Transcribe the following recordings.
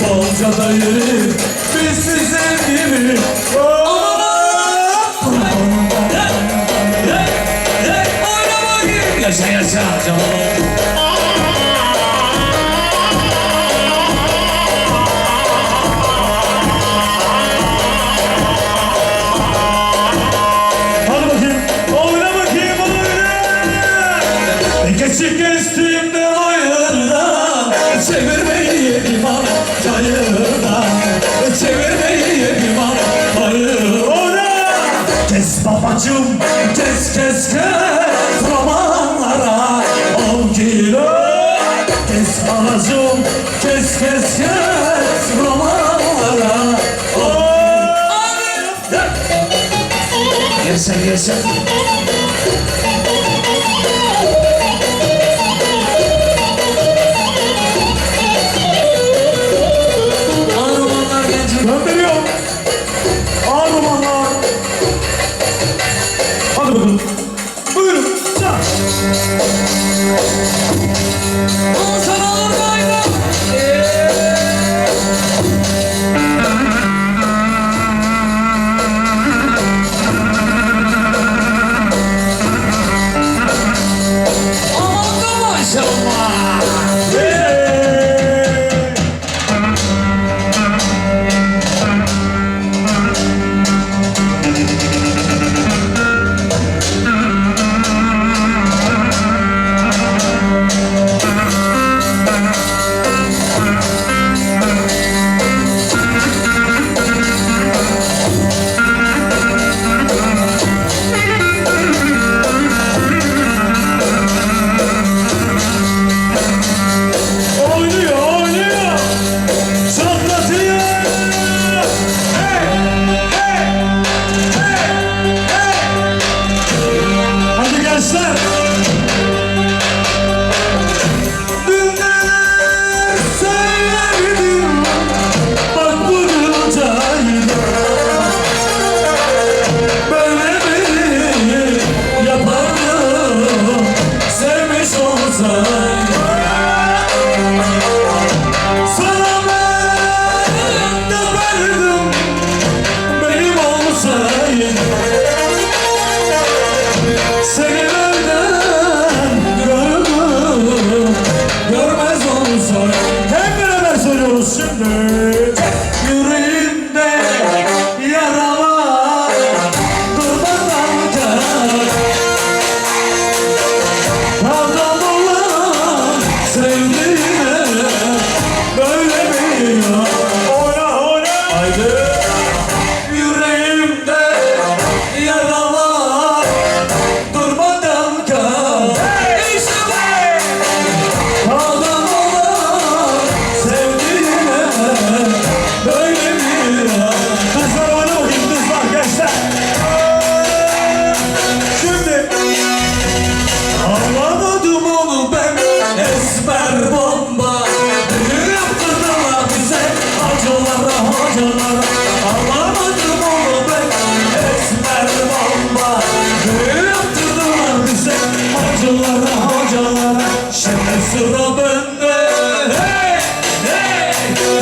Bolca'da yürü Biz sizin gibi oh. çayırda Çevirmeyeyim atları ona Kes babacım kes kes kes Romanlara on kilo Kes babacım kes kes kes Romanlara on kilo Thank.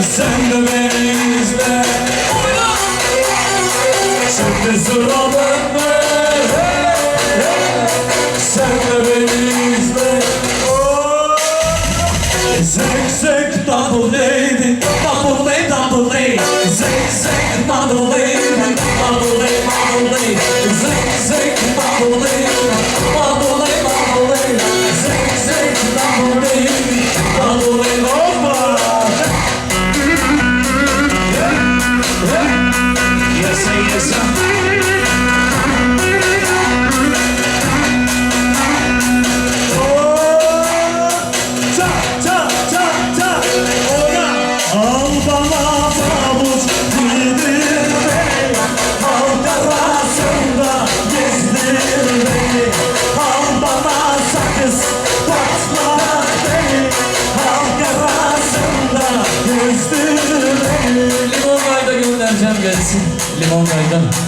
sen de beni izle Sen de zura dönme Sen de beni izle oh. Zek zek double lady Double lady double lady Zek zek double lady Double lady double lady gelsin limon kaygan.